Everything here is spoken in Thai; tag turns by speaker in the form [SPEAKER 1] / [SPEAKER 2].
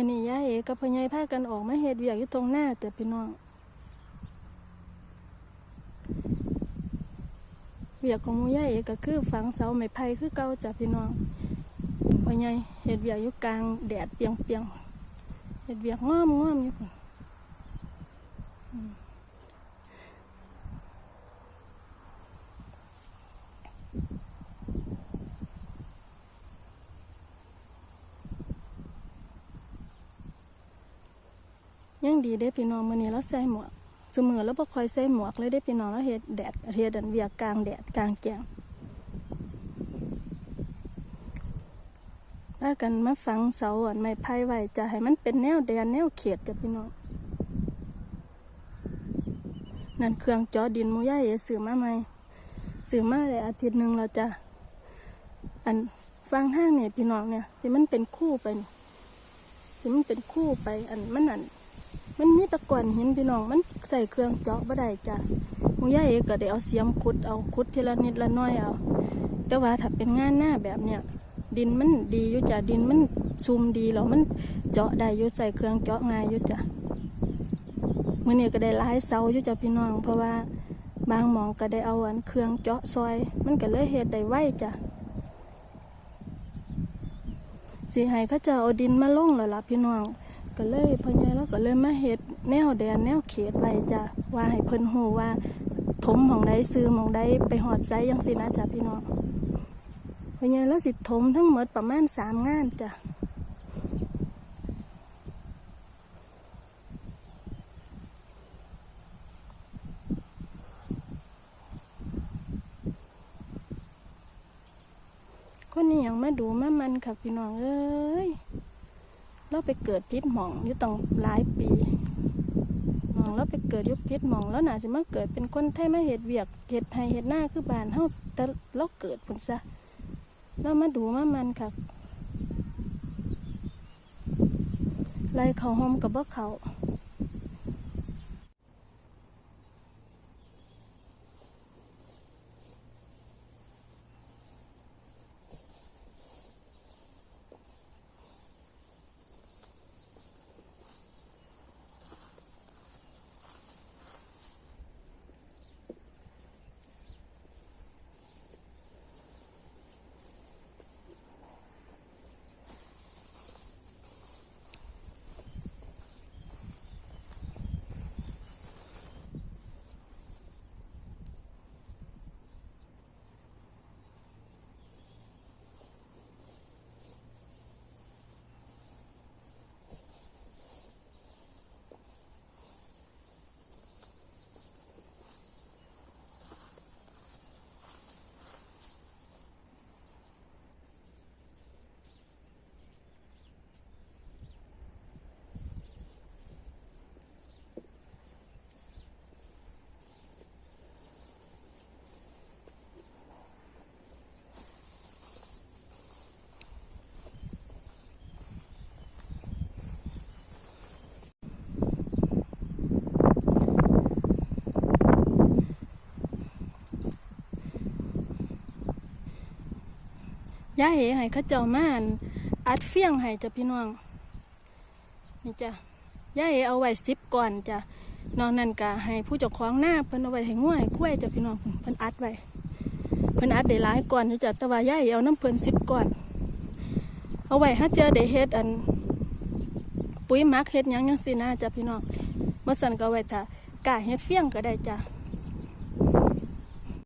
[SPEAKER 1] มันี่ยายเอกับพ่อใหญ่พากันออกมาเฮ็ดเวียกอยู่ตรงหน้าแต่พี่น้องเวียกของมูยายเอก็คือฝังเสาไม้ไผ่คือเก่าจ้ะพี่น้องพ่อใหญ่เฮ็ดเวียกอยู่กลางแดดเปียงเปียงเฮ็ดเวียกงอมๆอยู่อืม ดีเด้พี่น้องมื้อนี้เราใส่หมวกสมือแล้วบ่ค่อยใส่หมวกเลยได้พี่น้องแล้วเฮ็ดแดดเฮ็ดอันเวียกกลางแดดกลางแจ้งพากันมาฝังเสาอันไม้ไผ่ไว้จะให้มันเป็นแนวแดนแนวเขตจ้ะพี่น้องนั่นเครื่องจาะดินมูย่าเอซื้อมาใหม่ซื้อมาได้อาทิตย์หนึ่งแล้วจ้ะอันฟังทางเนี่ยพี่น้องเนี่ยที่มันเป็นคู่ไปที่มันเป็นคู่ไป อันมันอัน มันมีตะกอนหินพี่น้อง มันใส่เครื่องเจาะบ่ได้จ้ะมูย่าเอกก็ได้เอาเสียมขุดเอาขุดทีละนิดละน้อยเอา แต่ว่าถ้าเป็นงานหน้าแบบเนี้ยดินมันดีอยู่จ้ะดินมันซุ่มดีแล้วมันเจาะได้อยู่ใส่เครื่องเจาะง่ายอยู่จ้ะมื้อนี้ก็ได้หลายเสาอยู่จ้ะพี่น้อง เพราะว่าบางหมองก็ได้เอาอันเครื่องเจาะซอย มันก็เลยเฮ็ดได้ไวจ้ะสิให้เขาเจะเอาดินมาลงแล้วล่ะพี่น้อง ก็เลยพ่อใหญ่เราก็เลยมาเฮ็ดแนวแดนแนวเขตไว้จ้ะว่าให้เพิ่นฮู้ว่าถมหมองใดซื้อหมองใดไปหอดไซจังซี่นะจ้ะพี่น้องพ่อใหญ่เราสิถมทั้งหมดประมาณสามงานจ้ะคนนี้ยังมาดูมามันค่ะพี่น้องเอ้ย เราไปเกิดพิษหมองอยู่ตั้งหลายปีหมองเราไปเกิดยุคพิษหมองแล้วหน่าจะมาเกิดเป็นคนไทยมาเห็ดเวียกเห็ดไทยเห็ดหน้าคือบานเฮาแต่เราเกิดผลซะเรามาดูมามันค่ะไล่เขาหอมกับบ่เขา ย่าเอ๋ให้เขาเจ้ามาอั่นอัดเฟี้ยงให้จ้ะพี่น้อง นี่จ้ะย่าเอ๋เอาไว้สิบก่อนจ้ะนอกนั้นก็ให้ผู้เจ้าของหน้าเพิ่นเอาไว้ให้ง่วยคุ้ยจ้ะพี่น้องเพิ่นอัดไว้เพิ่นอัดได้หลายก่อนอยู่จ้ะแต่ว่าย่าเอ๋เอาน้ำเพิ่นสิบก่อน เอาไว้ถ้าเจอได้เฮ็ดอัน ปุ๋ยมักเฮ็ดยังจังซี่นะจ้ะพี่น้องเมื่อสันก็ไว้ถ้ากาเฮ็ดเฟี้ยงก็ได้จ้ะ